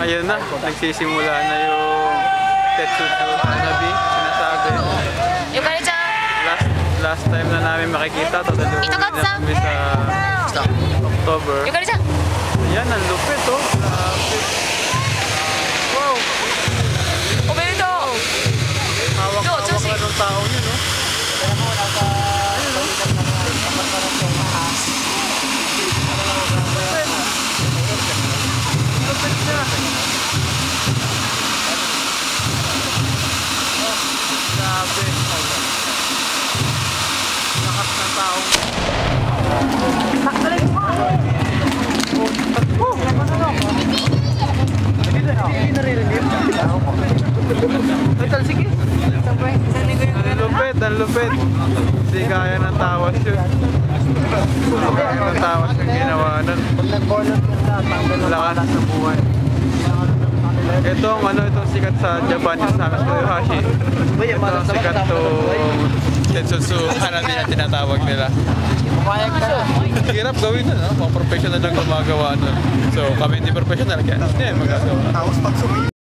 Ayun na, nagsisimula na yung Tetsuto Hanabi, sinasabi. Last last time na namin makikita, tatalunin Ito, na kami sa October. Yung ka dyan. Yan, ang lupit oh. Grabe. Tao. Ang lupit, ang lupit. Hindi kaya ng tawas yun. Hindi kaya ng tawas yung ginawa nun. Lakas sa buhay. Ito ano, itong sikat sa Japan, yung Samis Koyohashi. Ito ang sikat to Tetsutsu Hanabi na tinatawag nila. Hirap gawin nun, no? mga professional lang gumagawa nun. So kami hindi professional, kaya hindi magagawa.